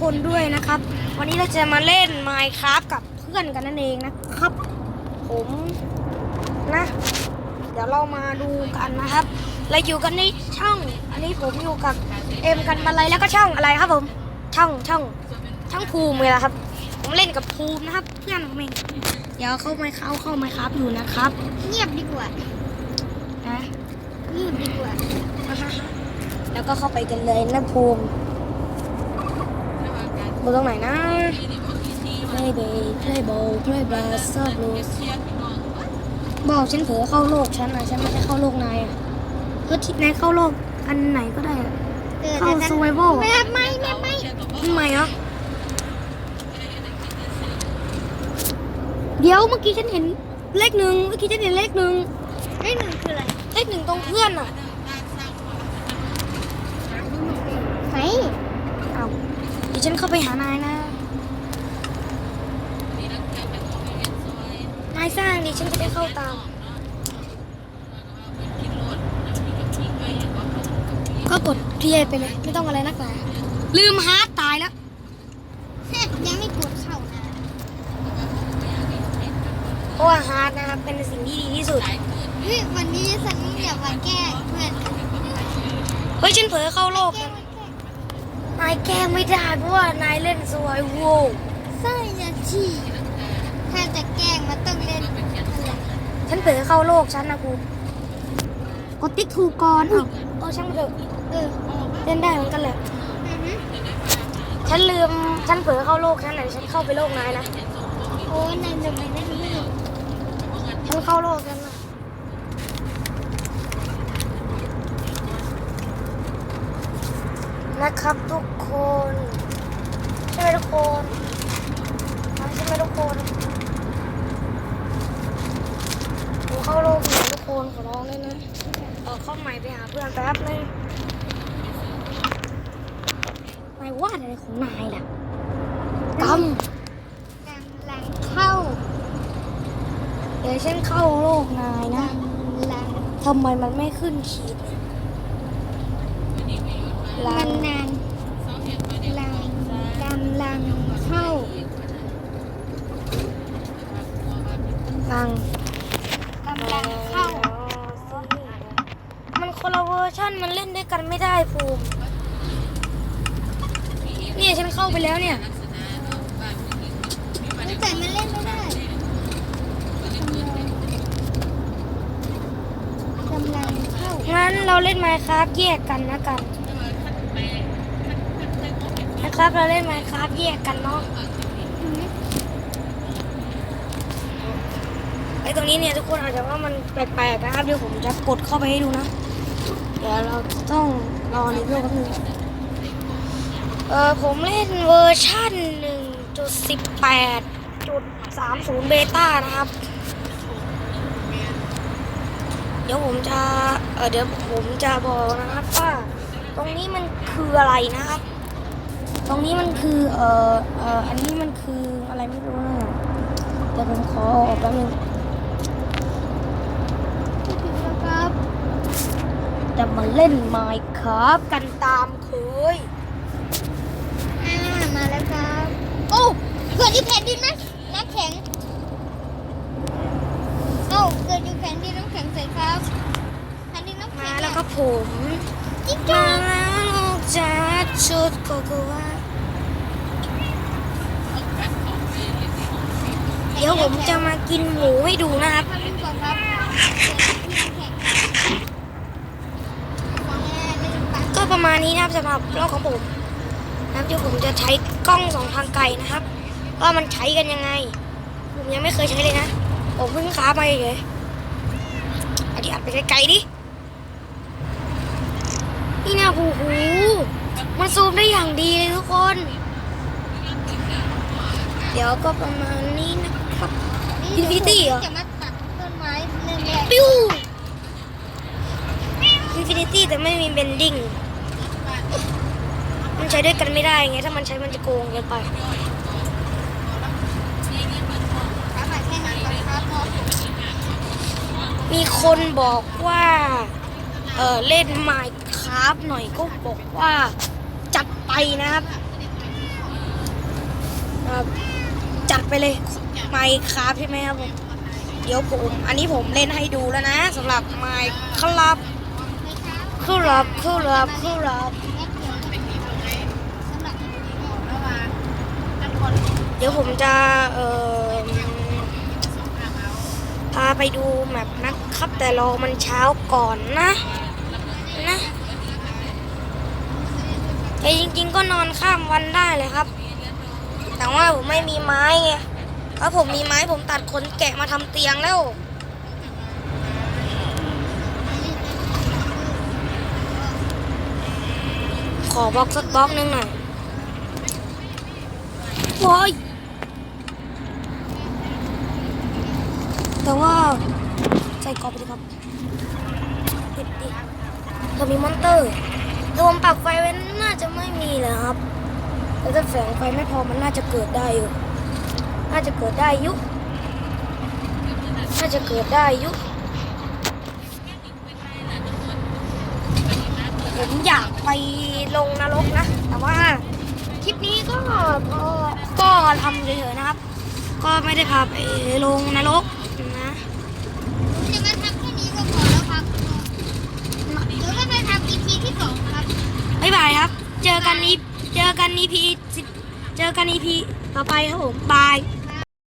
คนด้วยนะครับ วันนี้เราจะมาเล่น Minecraft กับเพื่อนกันนั่นเองนะครับ ผมนะ เดี๋ยวเรามาดูกันนะครับเราอยู่กันในช่อง อันนี้ผมอยู่กับเอ็มกันมาลัยแล้วก็ช่องอะไรครับผม ช่องช่องช่องภูมิเลยนะครับ ผมเล่นกับภูมินะครับ เพื่อนผมเองเดี๋ยวเข้าไม่เข้าเข้าไม่ครับอยู่นะครับ เงียบดีกว่านะเงียบดีกว่าแล้วก็เข้าไปกันเลยนะภูมิ บนตรงไหนนะ play bay play ball play bass ซอบลูบอกฉันเผลอเข้าโลกฉันนะฉันไม่ได้เข้าโลกนายอะเออที่นายเข้าโลกอันไหนก็ได้อะเออเข้าแต่ survival ไม่ไม่ไม่ไม่ทำไมอะเดี๋ยวเมื่อกี้ฉันเห็นเลขหนึ่งเมื่อกี้ฉันเห็นเลขหนึ่งเลขหนึ่งคืออะไร เลขหนึ่งตรงเพื่อนอะไหนเอาเดี๋ยว ฉันเข้าไปหานายนะ นายสร้างดิฉันจะได้เข้าตาม ก็กดเพียไปเลย ไม่ต้องอะไรนักหนาลืมฮาร์ดตายแล้ว ยังไม่กดเข้านะเพราะว่าฮาร์ดนะครับเป็นสิ่งที่ดีที่สุด เฮ้ยวันนี้ฉันอยากมาแก้เพื่อนกันเฮ้ยฉันเผลอเข้าโลกแก้นะไม่แก้นายแกล้งไม่ได้เพราะว่านายเล่นสวยโวใช่ยาชีถ้าจะแกล้งมันต้องเล่นอะไรฉันเผลอเข้าโลกฉันนะครูกดติ๊กถูกก่อนเอ้าเออช่างมันเถอะเออเล่นได้เหมือนกันแหละอือฮึฉันลืมฉันเผลอเข้าโลกฉันไหนฉันเข้าไปโลกนายนะโอ้ยนายจะไม่ได้เล่นฉันเข้าโลกฉันนะนะครับทุก คนใช่ไหมทุกคนใช่ไหมทุกคนผมเข้าโลกหน่อยทุกคนขอร้องเลยนะเออเข้าใหม่ไปหาเพื่อนแป๊บนึงนายวาดอะไรของนายล่ะกกำลังเข้าำเดี๋ยวฉันเข้าโลกนายนะกำลังทำไมมันไม่ขึ้นขีดลามันนานลังกำลังเข้า ลัง กำลังเข้า มัน คนละเวอร์ชันมันเล่นด้วยกันไม่ได้ภูมิเนี่ยฉันเข้าไปแล้วเนี่ยแต่มันเล่นไม่ได้กำลังเข้างั้นเราเล่นไมค์ครับแยกกันนะกันนะครับเราเล่นไมค์ครับแยกกันเนาะไอ้ตรงนี้เนี่ยทุกคนอาจจะว่ามันแปลกๆนะครับเดี๋ยวผมจะกดเข้าไปให้ดูนะเดี๋ยวเราต้องรอในเรื่องแป๊บนึงเออผมเล่นเวอร์ชั่น 1.18.30 เบต้านะครับ เดี๋ยวผมจะเออเดี๋ยวผมจะบอกนะครับว่าตรงนี้มันคืออะไรนะครับ ตรงนี้มันคือเอ่อเอออันนี้มันคืออะไรไม่รู้นะเดี๋ยวผมขอออกแป๊บนึง ครับ จะมาเล่นไมค์ครับกันตามเคยอ่ามาแล้วครับ โอ้เกิดที่แผ่นดินไหมน้ำแข็งโอ้เกิดอยู่แผ่นดินน้ำแข็งใส่ครับแผ่นดินน้ำแข็มางแล้วก็ผมจิ๊กมาจ้าแล้วจ้าชุดโกโกวาเดี๋ยวผมจะมากินหมูให้ดูนะครับทำเป็นก่อนครับ ก็ประมาณนี้นะครับ สำหรับรอบของผมนะครับเดี๋ยวผมจะใช้กล้องสองทางไกลนะครับ ว่ามันใช้กันยังไง ผมยังไม่เคยใช้เลยนะ ผมเพิ่งค้ามาเฉยๆอันนี้อัดไปไกลๆดิ นี่นะหูหูมันซูมได้อย่างดีเลยทุกคน เดี๋ยวก็ประมาณนี้นะครับ Infinity เหรอจะมาตัดต้นไม้เรื่องแรกปิ้วอินฟินิตี้แต่ไม่มีเบนดิ้ง มันใช้ด้วยกันไม่ได้ไงถ้ามันใช้มันจะโกงเกินไปมีคนบอกว่าเออเล่นไมค์คราฟหน่อยก็บอกว่าจัดไปนะครับจัดไปเลยไมค์ครับใช่ไหมครับผมเดี๋ยวผมอันนี้ผมเล่นให้ดูแล้วนะสำหรับไมค์ครับไม่ครับครับครับครับ เดี๋ยวผมจะเอ่อพาไปดูแมปนะครับ แต่รอมันเช้าก่อนนะ นะแต่จริง ๆ ก็นอนข้ามวันได้เลยครับ แต่ว่าผมไม่มีไม้ไงถ้าผมมีไม้ผมตัดขนแกะมาทำเตียงแล้วขอบล็อกสักบล็อกนึงหน่อย อยแต่ว่าใส่กรอบไปเลยครับปิดดิเรามีมอนเตอร์ถ้าผมปรับไฟไว้น่าจะไม่มีเลยครับแต่ถ้าแสงไฟไม่พอมันน่าจะเกิดได้อยู่ น่าจะเกิดได้ยุ น่าจะเกิดได้ยุผมอยากไปลงนรกนะ แต่ว่า คลิปนี้ก็ก็ก็ทำเฉยๆนะครับ ก็ไม่ได้พาไปลงนรกนะจะมาทำแค่นี้ก็พอแล้วครับเดี๋ยวก็ไปทำ EP ที่สองครับบ๊ายบายครับ เจอกันนี้เจอกัน EP สิบเจอกัน EP ต่อไปครับผมบาย